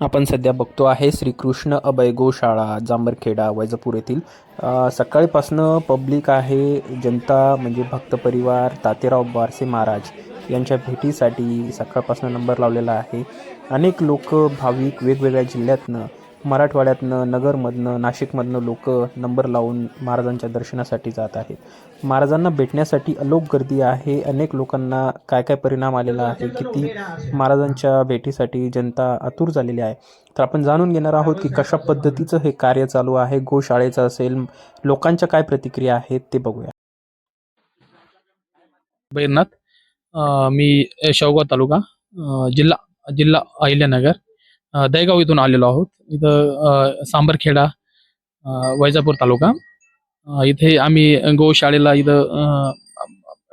आपण सध्या बघतो आहे श्रीकृष्ण अभय गोशाळा जांभरखेडा वैजापूर येथील. सकाळीपासनं सकाळपासनं पब्लिक आहे जनता म्हणजे भक्त परिवार तातेराव बारसे महाराज यांच्या भेटीसाठी सकाळपासून नंबर लावलेला आहे. अनेक लोक भाविक वेगवेगळ्या जिल्ह्यातनं मराठवाड्यातनं नगरमधनं नाशिकमधनं लोक नंबर लावून महाराजांच्या दर्शनासाठी जात आहेत. महाराजांना भेटण्यासाठी अलोक गर्दी आहे. अनेक लोकांना काय काय परिणाम आलेला आहे किती महाराजांच्या भेटीसाठी जनता आतुर झालेली आहे. तर आपण जाणून घेणार आहोत की कशा पद्धतीचं हे कार्य चालू आहे गोशाळेचं असेल लोकांच्या काय प्रतिक्रिया आहेत ते बघूया. बैरनाथ मी शेवगाव तालुका जिल्हा जिल्हा अहिल्यानगर. दहेगाव इथून आलेलो आहोत. इथं सांबरखेडा वैजापूर तालुका. इथे आम्ही गोशाळेला इथं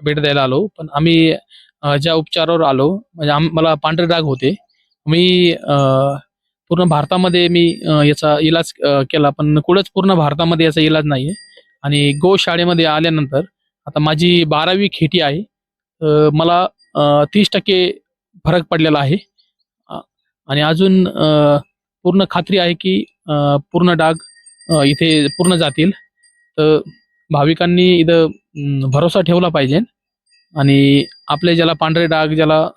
भेट द्यायला आलो. पण आम्ही ज्या उपचारावर आलो म्हणजे आम मला पांढरे डाग होते. मी पूर्ण भारतामध्ये मी याचा इलाज केला. पण कुठंच पूर्ण भारतामध्ये याचा इलाज नाहीये. आणि गोशाळेमध्ये आल्यानंतर आता माझी बारावी खेटी आहे. मला तीस टक्के फरक पडलेला आहे. आणि अजून अ, पूर्ण खात्री आहे की अ, पूर्ण डाग इथे पूर्ण जातील. तर भाविकांनी इथं भरोसा ठेवला पाहिजे. आणि आपले ज्याला पांढरे डाग ज्याला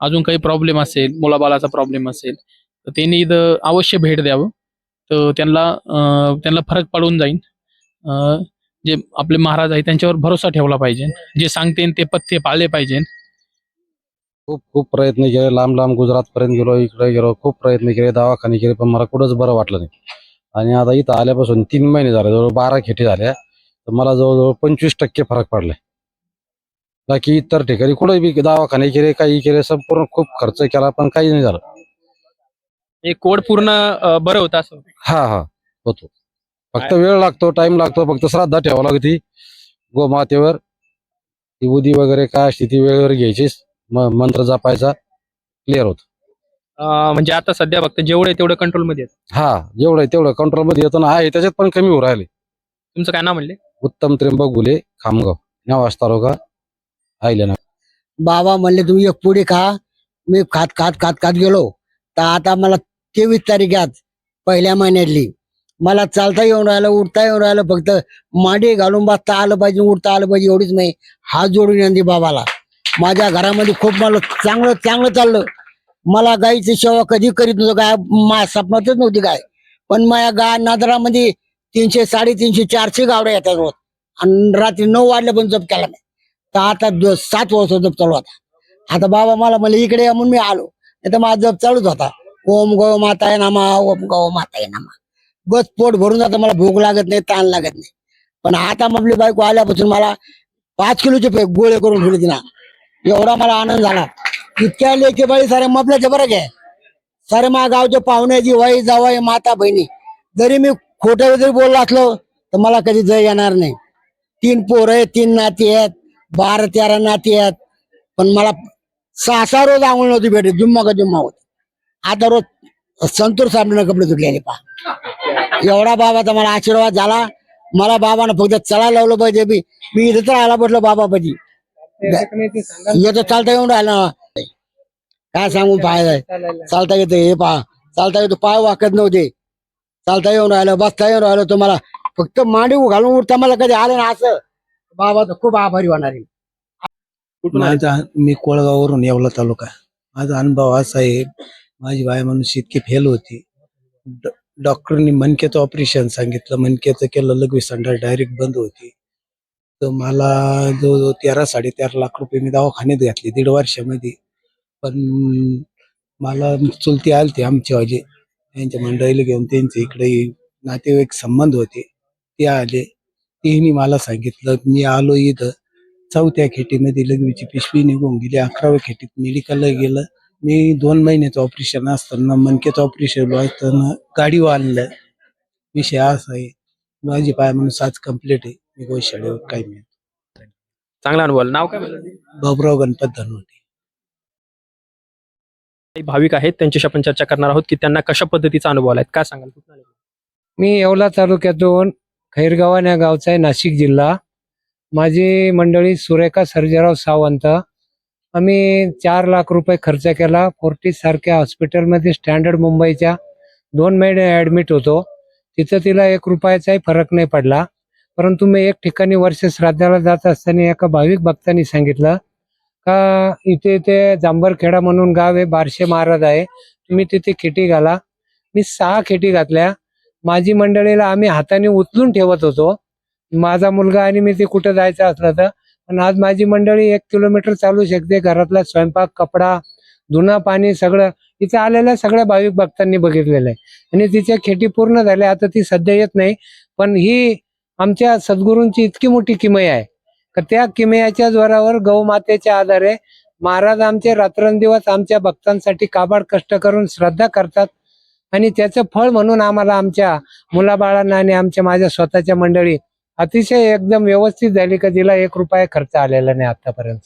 अजून काही प्रॉब्लेम असेल मुलाबालाचा प्रॉब्लेम असेल तर त्यांनी इथं अवश्य भेट द्यावं. तर त्यांना अ, त्यांना फरक पडून जाईल अ, जे आपले महाराज आहे त्यांच्यावर भरोसा ठेवला पाहिजे. जे सांगते ते पथ्य पाळले पाहिजे. खूप खूप प्रयत्न केले. लांब लांब गुजरात पर्यंत गेलो इकडे गेलो खूप प्रयत्न केले दवाखाने केले पण मला कुठंच बरं वाटलं नाही. आणि आता इथं आल्यापासून तीन महिने झाले जवळ बारा खेटी झाल्या. तर मला जवळजवळ पंचवीस टक्के फरक पडलाय. बाकी इतर ठिकाणी कुठे बी दवाखाने केले काही केले संपूर्ण खूप खर्च केला पण काही नाही झालं. एक कोड पूर्ण अ, बरं होतं असं? हा हा होतो. फक्त वेळ लागतो टाइम लागतो फक्त श्रद्धा ठेवावं लागते. गोमातेवर ती उदी वगैरे काय असते ती वेळेवर घ्यायची म- मंत्र जपायचा क्लिअर होत. अ, म्हणजे आता सध्या फक्त जेवढं आहे तेवढं कंट्रोलमध्ये. हा जेवढं आहे तेवढं कंट्रोलमध्ये येतो ना आहे त्याच्यात पण कमी होऊ राहिले. तुमचं काय नाव म्हणले? उत्तम त्र्यंबक गुले खामगाव. नेवास तालुका आयल्याना बाबा म्हणले तुम्ही एक पुढे खा. मी खात खात खात खात गेलो. तर आता मला तेवीस तारीख आज पहिल्या महिन्यातली. मला चालता येऊन राहिलं उठता येऊन राहिलं फक्त मांडी घालून बसता आलं पाहिजे उठता आलं पाहिजे एवढीच नाही. हात जोडून यांनी बाबाला. माझ्या घरामध्ये खूप मला चांगलं चांगलं चाललं. मला गायीची सेवा कधी करीत नव्हतं गाय मा सपनातच नव्हती गाय. पण माझ्या गाय नादरामध्ये तीनशे साडेतीनशे चारशे गावड्या येतात रोज. आणि रात्री नऊ वाजल्या पण जप केला नाही तर आता सात वर्ष जप चालू होता. आता बाबा मला म्हणले इकडे या म्हणून मी आलो. नाही तर माझा जप चालूच होता. ओम गौ माता नामा ओम गौ माता नामा. बस पोट भरून जातं मला भूक लागत नाही ताण लागत नाही. पण आता आपली बायको आल्यापासून मला पाच किलोचे गोळे करून ठेवले तिला एवढा मला आनंद झाला. इतक्या लेखी बाळी सारे मपल्याचे बरं आहे सारे मा गावच्या पाहुण्याची वाई जावाई माता बहिणी. जरी मी खोटं जरी बोललो असलो तर मला कधी जय येणार नाही. तीन पोरं आहेत तीन नाती आहेत बारा तेरा नाती आहेत. पण मला सहा सहा रोज आंघोळ नव्हती भेटत जुम्मा का जुम्मा होती. आता रोज संतूर साबणीनं कपडे धुतलेले पा एवढा बाबाचा मला आशीर्वाद झाला. मला बाबानं फक्त चला लावलं पाहिजे बी. मी इथं तर आला बसलो बाबा पाहिजे येतं चालता येऊन राहिला काय सांगू पाय चालता येतं हे पहा. चालता येतो पाय वाकत नव्हते. चालता येऊन राहिलं बसता येऊन राहिलं तुम्हाला. फक्त मांडी घालून उठता मला कधी आलं ना असं. बाबा तर खूप आभारी होणार आहे? माझा मी कोळगाववरून येवला तालुका. माझा अनुभव असा आहे माझी बाय माणूस इतकी फेल होती. ड- डॉक्टरनी मणक्याचं ऑपरेशन सांगितलं मणक्याचं केलं लगेच संडास डायरेक्ट बंद होती. तर मला जवळजवळ तेरा साडेतेरा लाख रुपये मी दवाखान्यात घातले दीड वर्षामध्ये. पण मला चुलती आलते आमचे वाजे त्यांच्या मंडळीला घेऊन त्यांचे इकडे नातेवाईक संबंध होते ते आले. त्यांनी मला सांगितलं मी आलो इथं. चौथ्या खेटीमध्ये लघवीची पिशवी निघून गेली अकराव्या खेटीत मेडिकलला गेलं. मी दोन महिन्याचं ऑपरेशन असताना मनकेचं ऑपरेशन असताना गाडी आणलं. विषय असा आहे माझी पाय म्हणून सात कंप्लीट आहे. मी काही चांगला अनुभव आला. नाव काय म्हणलं? बाबुराव गणपत धनवटे काही भाविक आहेत त्यांच्याशी आपण चर्चा करणार आहोत की त्यांना कशा पद्धतीचा अनुभव आलाय काय सांगाल? कुठून आले? मी येवला तालुक्यातून खैरगावन या गावचा आहे नाशिक जिल्हा. माझी मंडळी सुरेखा सर्जेराव सावंत. आम्ही चार लाख रुपये खर्च केला. फोर्टिस सारख्या हॉस्पिटलमध्ये स्टँडर्ड मुंबईच्या दोन महिने ॲडमिट होतो. तिथं तिला एक रुपयाचाही फरक नाही पडला. परंतु मी एक ठिकाणी वर्ष श्राद्धाला जात असताना एका भाविक भक्तांनी सांगितलं का इथे ते जांभरखेडा म्हणून गाव आहे बारशे महाराज आहे तुम्ही तिथे खेटी घाला. मी सहा खेटी घातल्या. माझी मंडळीला आम्ही हाताने उचलून ठेवत होतो. माझा मुलगा आणि मी ते कुठं जायचं असलं तर पण आज माझी मंडळी एक किलोमीटर चालू शकते. घरातला स्वयंपाक कपडा धुणं पाणी सगळं इथे आलेल्या सगळ्या भाविक भक्तांनी बघितलेलं आहे. आणि तिच्या खेटी पूर्ण झाल्या. आता ती सध्या येत नाही पण ही आमच्या सद्गुरूंची इतकी मोठी किमय आहे. का त्या किमयाच्या जोरावर गौमातेच्या आधारे महाराज आमचे रात्रंदिवस आमच्या भक्तांसाठी काबाड कष्ट करून श्रद्धा करतात. आणि त्याचं फळ म्हणून आम्हाला आमच्या मुलाबाळांना आणि आमच्या माझ्या स्वतःच्या मंडळी अतिशय एकदम व्यवस्थित झाली का तिला एक रुपया खर्च आलेला नाही आतापर्यंत.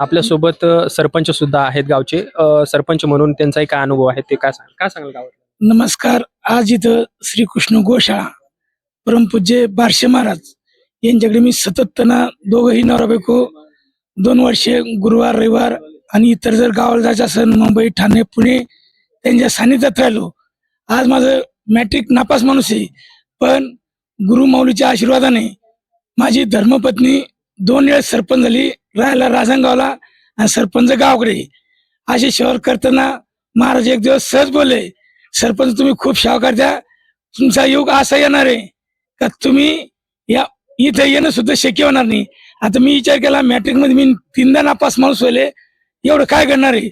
आपल्यासोबत सरपंच सुद्धा आहेत गावचे. सरपंच म्हणून त्यांचाही काय अनुभव आहे ते काय सांग काय सांगाल गावात नमस्कार. आज इथं श्रीकृष्ण गोशाळा परमपूज्य बारशे महाराज यांच्याकडे मी सतत त्यांना दोघंही नवरा बायको दोन वर्षे गुरुवार रविवार आणि इतर जर गावाला जायचं असेल मुंबई ठाणे पुणे त्यांच्या सानिध्यात राहिलो. आज माझं मॅट्रिक नापास माणूस आहे पण गुरुमाऊलीच्या आशीर्वादाने माझी धर्मपत्नी दोन वेळेस सरपंच झाली राहायला राजनगावला आणि सरपंच गावाकडे. असे शहर करताना महाराज एक दिवस सहज बोलले सरपंच तुम्ही खूप शावकार द्या. तुमचा योग असा येणार आहे का तुम्ही या इथं येणं सुद्धा शक्य होणार नाही. आता मी विचार केला मॅट्रिकमध्ये मी तीनदा नापास माणूस व्हायले. एवढं काय करणार आहे?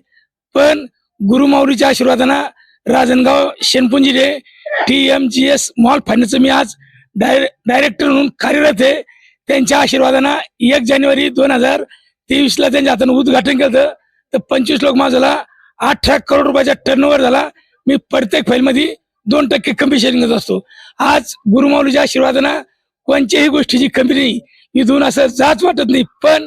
पण गुरुमाऊलीच्या आशीर्वादानं Rajangaon Shenpunjire T M G S mall फायनान्सचं मी आज डायरे डायरेक्टर म्हणून कार्यरत आहे. त्यांच्या आशीर्वादानं एक जानेवारी दोन हजार तेवीसला त्यांच्या हातानं उद्घाटन केलं तर पंचवीस लोक माझा अठरा करोड रुपयाचा टर्नओव्हर झाला. मी प्रत्येक फाईलमध्ये दोन टक्के कमिशन घेत असतो. आज गुरुमाऊलीच्या आशीर्वादानं कोणत्याही गोष्टीची कमी नाही. इथून असं जाच वाटत नाही. पण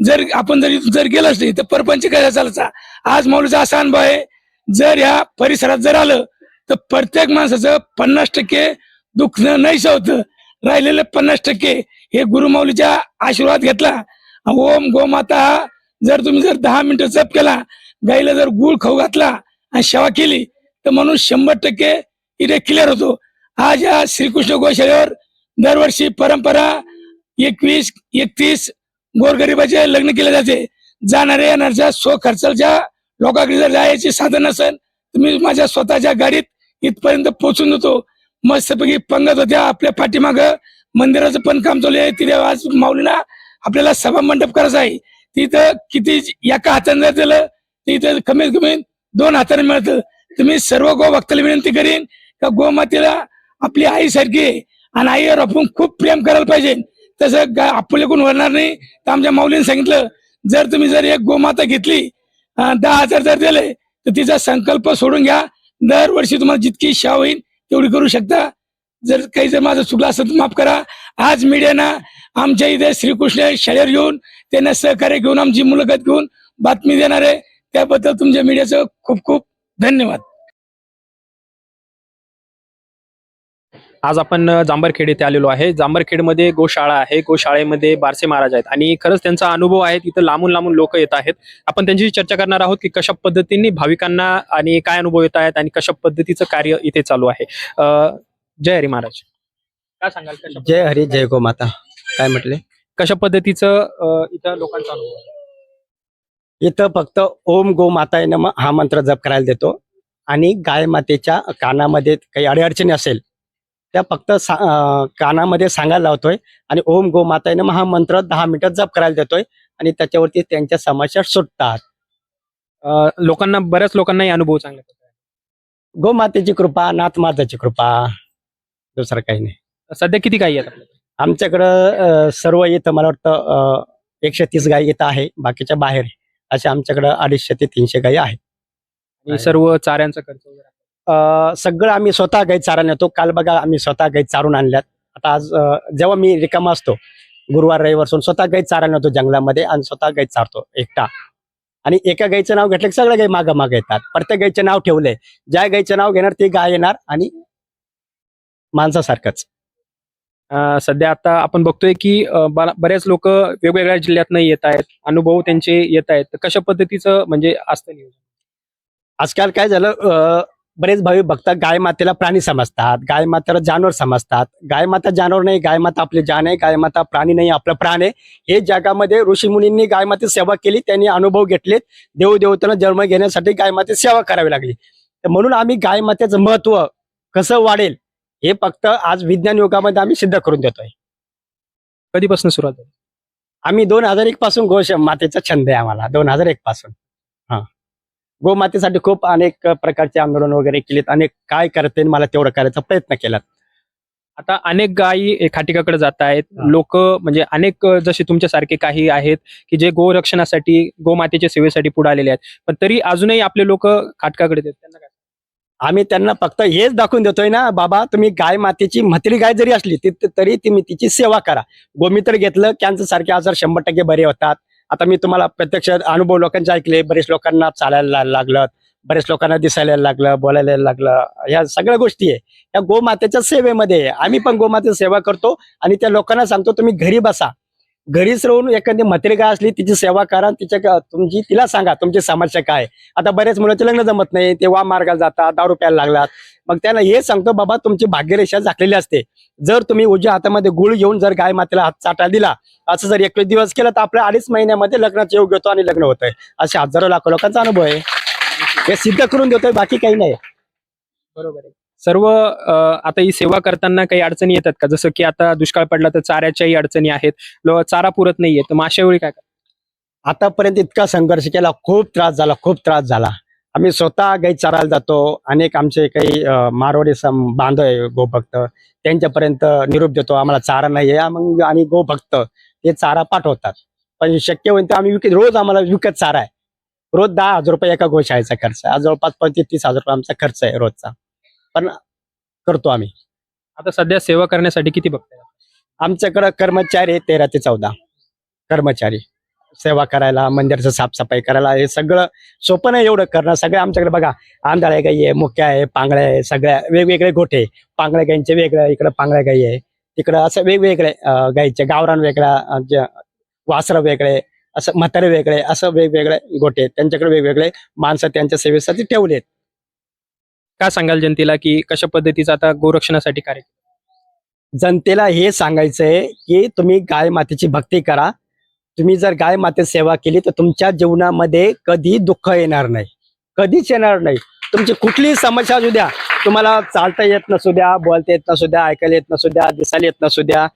जर आपण जर इथून जर गेलोच नाही तर परपंच काय चालायचा? आज माऊलीचा असा अनुभव आहे जर ह्या परिसरात जर आलं तर प्रत्येक माणसाचं पन्नास टक्के दुखणं नाही होतं. राहिलेलं पन्नास टक्के हे गुरुमाऊलीच्या आशीर्वाद घेतला. ओम गोमाता माता जर तुम्ही जर दहा मिनिटं जप केला गाईला जर गुळ खाऊ घातला आणि सेवा केली तर म्हणून शंभर टक्के इथे क्लिअर होतो. आज या श्रीकृष्ण गोशाळेवर दरवर्षी परंपरा एकवीस एकतीस गोरगरिबाचे लग्न केले जाते. जाणाऱ्या येणाऱ्या स्व खर्चाच्या लोकांकडे जर जायचे साधन असेल तर मी माझ्या स्वतःच्या गाडीत इथपर्यंत पोहोचून देतो मस्तपैकी पंगत होत्या आपल्या पाठीमाग. मंदिराचं पण काम चालू आहे. तिथे आज माऊलीला आपल्याला सभा मंडप करायचा आहे. तिथं किती एका हाताने जर दिलं तिथं कमीत कमी दोन हाताने मिळतं. तर मी सर्व गो भक्ताला विनंती करीन का गोमातेला आपली आईसारखी आहे आणि आईवर आपण खूप प्रेम करायला पाहिजे. तसं गा- आपले कोण होणार नाही. तर आमच्या माऊलीने सांगितलं जर तुम्ही जर एक गोमाता घेतली दहा हजार जर दिले तर तिचा संकल्प सोडून घ्या. दरवर्षी तुम्हाला जितकी इच्छा होईल तेवढी करू शकता. जर काही जर माझं चुकलं असेल तर माफ करा. आज मीडियानं आमच्या इथे श्रीकृष्ण शाळेवर येऊन त्यांना सहकार्य घेऊन आमची मुलाखत घेऊन बातमी देणार आहे. त्याबद्दल तुमच्या मीडियाचं खूप खूप धन्यवाद. आज आपण जांभरखेड येथे आलेलो आहे. जांभरखेडमध्ये गोशाळा आहे. गोशाळेमध्ये बारसे महाराज आहेत. आणि खरंच त्यांचा अनुभव आहे तिथं लांबून लांबून लोक येत आहेत. आपण त्यांची चर्चा करणार आहोत की कशा पद्धतीने भाविकांना आणि काय अनुभव येत आहेत आणि कशा पद्धतीचं कार्य इथे चालू आहे. अ, जय हरी महाराज. काय सांगाल? जय हरी जय गोमाता काय म्हटले? कशा पद्धतीचं इथं लोकांचा अनुभव आहे? इथं फक्त ओम गो माताय नम हा मंत्र जप करायला देतो. आणि गाय मातेच्या कानामध्ये काही अडचणी असेल त्या फक्त सा- कानामध्ये सांगायला लावतोय. आणि ओम गो माताय नम हा मंत्र दहा मिनिटं जप करायला देतोय. आणि त्याच्यावरती त्यांच्या समस्या सुटतात. लोकांना बऱ्याच लोकांनाही अनुभव चांगला. गोमातेची कृपा नाथ माताची कृपा दुसरं काही नाही. सध्या किती गायी आहेत आमच्याकडं सर्व इथं मला वाटतं एकशे तीस गाई इथं आहे. बाकीच्या बाहेर अशा आमच्याकडं अडीचशे ते तीनशे गाई आहेत. आणि सर्व चाऱ्यांचा खर्च वगैरे. अ, सगळं आम्ही स्वतः गाई चारा नेतो. काल बघा आम्ही स्वतः गाई चारून आणल्यात. आता आज अ, जेव्हा मी रिकामा असतो गुरुवार रविवार सोडून स्वतः गाई चारा नेतो जंगलामध्ये आणि स्वतः गाई चारतो एकटा. आणि एका गाईचं नाव घेतलं की सगळ्या गाई मागं मागं येतात. प्रत्येक गाईचं नाव ठेवलंय. ज्या गाईचं नाव घेणार ती गाय येणार आणि माणसासारखंच. सध्या आता आपण बघतोय की बरा- बऱ्याच लोक वेगवेगळ्या जिल्ह्यातनं येत आहेत अनुभव त्यांचे येत आहेत. तर कशा पद्धतीचं म्हणजे असतं नियोजन? आजकाल काय झालं अं, बरेच भावी भक्त गाय मातेला प्राणी समजतात गाय मातेला जानवर समजतात. गाय माता जानवर नाही गाय माता आपली जान आहे गाय माता प्राणी नाही आपलं प्राण आहे. हे जगामध्ये ऋषीमुनींनी गाय माते सेवा केली त्यांनी अनुभव घेतलेत देवदेवतांना जन्म घेण्यासाठी गाय माते सेवा करावी लागली. म्हणून आम्ही गाय मातेचं महत्त्व कसं वाढेल हे फक्त आज विज्ञान युगामध्ये आम्ही सिद्ध करून देतोय. कधीपासून सुरुवात झाली? आम्ही दोन हजार एक पासून गोश मातेचा छंद आहे आम्हाला. दोन हजार एक पासून. हा. गोमातेसाठी खूप अनेक प्रकारचे आंदोलन वगैरे केलेत. अनेक काय करते मला तेवढं करायचा प्रयत्न केला आता अनेक गायी खाटिकाकडे जात आहेत. लोक म्हणजे अनेक जसे तुमच्यासारखे काही आहेत की जे गोरक्षणासाठी गोमातेच्या सेवेसाठी पुढे आलेले आहेत. पण तरी अजूनही आपले लोक खाटकाकडे त्यांना आम्ही त्यांना फक्त हेच दाखवून देतोय ना बाबा तुम्ही गाय मातेची म्हातारी गाय जरी असली ती- तरी तुम्ही तिची सेवा करा. गोमित्र घेतलं कॅन्सर सारखे आजार शंभर टक्के बरे होतात. आता मी तुम्हाला प्रत्यक्ष अनुभव लोकांचे ऐकले बरेच लोकांना चालायला लागलं बरेच लोकांना दिसायला लागलं बोलायला लागलं. ह्या सगळ्या गोष्टी आहे. या गोमातेच्या सेवेमध्ये आहे. आम्ही पण गोमातेची सेवा करतो आणि त्या लोकांना सांगतो तुम्ही घरी बसा. घरीच राहून एखादी म्हातारी असली तिची सेवा करा तिच्या तुमची तिला सांगा तुमची समस्या काय? आता बरेच मुलांचे लग्न जमत नाही ते वा मार्गाला जातात दारू प्यायला लागलात. मग त्यांना हे सांगतो बाबा तुमची भाग्यरेषा झाकलेली असते. जर तुम्ही उजव्या हातामध्ये गुळ घेऊन जर गाय मातेला हात चाटा दिला असं जर एकवीस दिवस केलं तर आपल्या अडीच महिन्यामध्ये लग्नाचा योग घेतो आणि लग्न होतंय. असे हजारो लाखो लोकांचा अनुभव आहे. हे सिद्ध करून देतोय बाकी काही नाही. बरोबर आहे. सर्व आता ही सेवा करताना काही अडचणी येतात का? जसं की आता दुष्काळ पडला तर चाऱ्याच्याही अडचणी आहेत. चारा पुरत नाहीये तर मग अशा वेळी काय? करतात? आतापर्यंत इतका संघर्ष केला खूप त्रास झाला खूप त्रास झाला. आम्ही स्वतः गाई चरायला जातो. अनेक आमचे काही मारवाडी सम बांधव आहे गोभक्त. त्यांच्यापर्यंत निरोप देतो. आम्हाला चारा नाही आहे. मग आणि गोभक्त ते चारा पाठवतात. पण शक्य होईल तर आम्ही विकत रोज आम्हाला विकत चारा आहे. रोज दहा हजार रुपये एका गोशाळेचा खर्च आहे. आज जवळपास पंचवीस तीस हजार रुपये आमचा खर्च आहे रोजचा. पण करतो आम्ही. आता सध्या सेवा करण्यासाठी किती बघताय? आमच्याकडं कर्मचारी आहे तेरा ते चौदा. कर्मचारी. सेवा करायला मंदिराचं साफसफाई करायला हे सगळं सोपं नाही एवढं करणं. सगळं आमच्याकडे बघा आंधळ्या गाई आहे मुक्या आहे पांगळ्या आहे सगळ्या वेगवेगळे गोठे पांगळ्या गाईंचे वेगळं इकडं पांगळ्या गाई आहे तिकडं असं वेगवेगळे गाईचे गावरान वेगळा वासरं वेगळे असं म्हातारे वेगळे असं वेगवेगळे गोठे. त्यांच्याकडे वेगवेगळे माणसं त्यांच्या सेवेसाठी ठेवलेत. काय सांगाल जनतेला की कशा पद्धतीचा आता गोरक्षणासाठी कार्य जनतेला हे सांगायचंय की तुम्ही गाय मातेची भक्ती करा. तुम्ही जर गाय माते सेवा केली तर तुमच्या जीवनामध्ये कधी दुःख येणार नाही. कधीच येणार नाही. तुमची कुठलीही समस्या असू द्या. तुम्हाला चालता येत नसू द्या बोलता येत नसू द्या ऐकायला येत नसू द्या दिसायला येत नसू द्या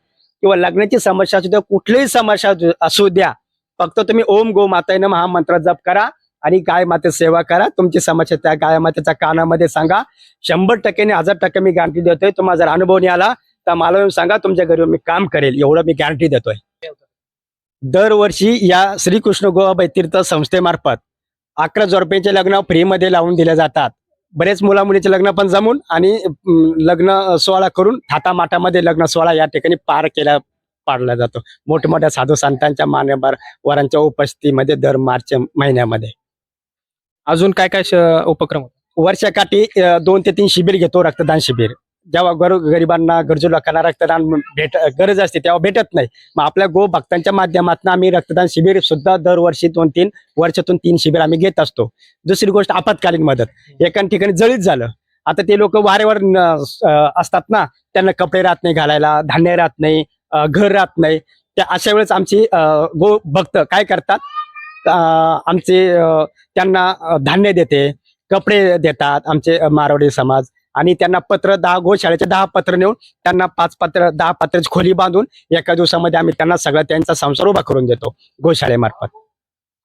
किंवा लग्नाची समस्या असू द्या कुठलीही समस्या असू- द्या. फक्त तुम्ही ओम गो माता हा मंत्र जप करा. आणि गाय माते सेवा करा. तुमची समस्या त्या गाय मातेच्या कानामध्ये सांगा. शंभर टक्के हजार टक्के मी गॅरंटी देतोय. तुम्हाला जर अनुभव नाही आला तर मला येऊन सांगा. तुमच्या घरी मी काम करेल. एवढं मी गॅरंटी देतोय. दरवर्षी या श्रीकृष्ण गोवाबाई तीर्थ संस्थेमार्फत अकरा हजार रुपयाचे लग्न फ्रीमध्ये लावून दिले जातात. बरेच मुला मुलीचे लग्न पण जमून आणि लग्न सोहळा करून थाटामाटामध्ये लग्न सोहळा या ठिकाणी पार केला पाडला जातो. मोठमोठ्या साधू संतांच्या मान्यवर वरांच्या उपस्थितीमध्ये दर मार्च महिन्यामध्ये. अजून काय काय श- उपक्रम होतात? वर्षाकाठी अ, दोन ते तीन शिबिर घेतो रक्तदान शिबिर. जेव्हा गर गरिबांना गरजू लोकांना रक्तदान भेट गरज असते तेव्हा भेटत नाही. मग आपल्या गो भक्तांच्या माध्यमातून आम्ही रक्तदान शिबिर सुद्धा दरवर्षी दोन तीन वर्षातून तीन शिबिर आम्ही घेत असतो. दुसरी गोष्ट आपत्कालीन मदत. एका ठिकाणी जळीत झालं. आता ते लोक वारेवर न- अ, असतात ना त्यांना कपडे राहत नाही घालायला धान्य राहत नाही अ, घर राहत नाही. त्या अशा वेळेस आमची अ, गो भक्त काय करतात? आमचे त्यांना धान्य देते कपडे देतात आमचे मारवाडी समाज. आणि त्यांना पत्र दहा गोशाळेचे दहा पत्र नेऊन त्यांना पाच पत्र दहा पत्राची खोली बांधून एका दिवसामध्ये आम्ही त्यांना सगळं त्यांचा संसार उभा करून देतो गोशाळेमार्फत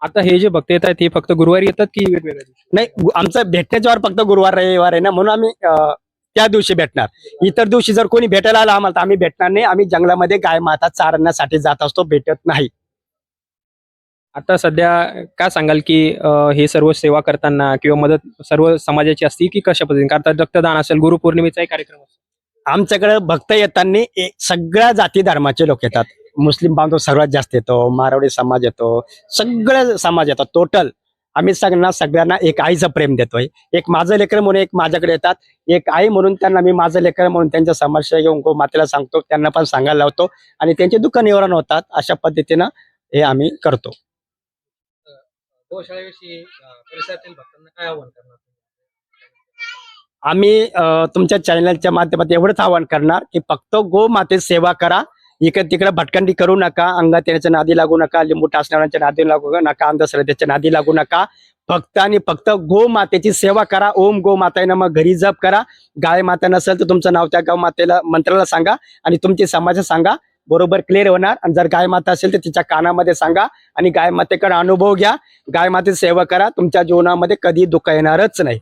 आता हे जे भक्त येत आहेत हे फक्त गुरुवारी येतात की वेगवेगळ्या दिवशी? नाही आमचं भेटण्याच्यावर फक्त गुरुवार रविवार आहे ना म्हणून आम्ही अ, त्या दिवशी भेटणार. इतर दिवशी जर कोणी भेटायला आला आम्हाला तर आम्ही भेटणार नाही. आम्ही जंगलामध्ये गाय माता चारण्यासाठी जात असतो भेटत नाही. आता सध्या काय सांगाल की हे सर्व सेवा करताना किंवा मदत सर्व समाजाची असते की कशा पद्धतीने? कारण आता रक्तदान असेल गुरुपौर्णिमेचाही कार्यक्रम असतो आमच्याकडे भक्त येताना एक सगळ्या जाती धर्माचे लोक येतात. मुस्लिम बांधव सर्वात जास्त येतो मारवाडी समाज येतो सगळे समाज येतात. टोटल आम्ही सगळ्यांना सगळ्यांना एक आईचं प्रेम देतोय. एक माझं लेकर म्हणून एक माझ्याकडे येतात. एक आई म्हणून त्यांना मी माझं लेकर म्हणून त्यांच्या समस्या घेऊन गो मातेला सांगतो त्यांना पण सांगायला लावतो आणि त्यांचे दुःख निवारण होतात अशा पद्धतीनं हे आम्ही करतो. गोशाळेविषयी परिसरातील भक्तांना काय आव्हान करणार आम्ही तुमच्या चॅनलच्या माध्यमात एवढंच आवाहन करणार की फक्त गो मातेची सेवा करा. इकडे तिकडे भटकंडी करू नका अंगात येण्याच्या नादी लागू नका लिंबू टासणाऱ्यांच्या नादी लागू नका अंधश्रद्धेच्या नादी लागू नका. फक्त आणि फक्त गो मातेची सेवा करा. ओम गो माताय मग घरी जप करा. गाय माता नसेल तर तुमचं नाव त्या गाव मातेला मंत्राला सांगा आणि तुमची समाज सांगा. बरोबर क्लिअर होणार. आणि जर गाय माता असेल तर तिच्या कानामध्ये सांगा आणि गाय मातेकडे अनुभव घ्या. गाय मातेची सेवा करा. तुमच्या जीवनामध्ये कधी दुःख येणारच नाही.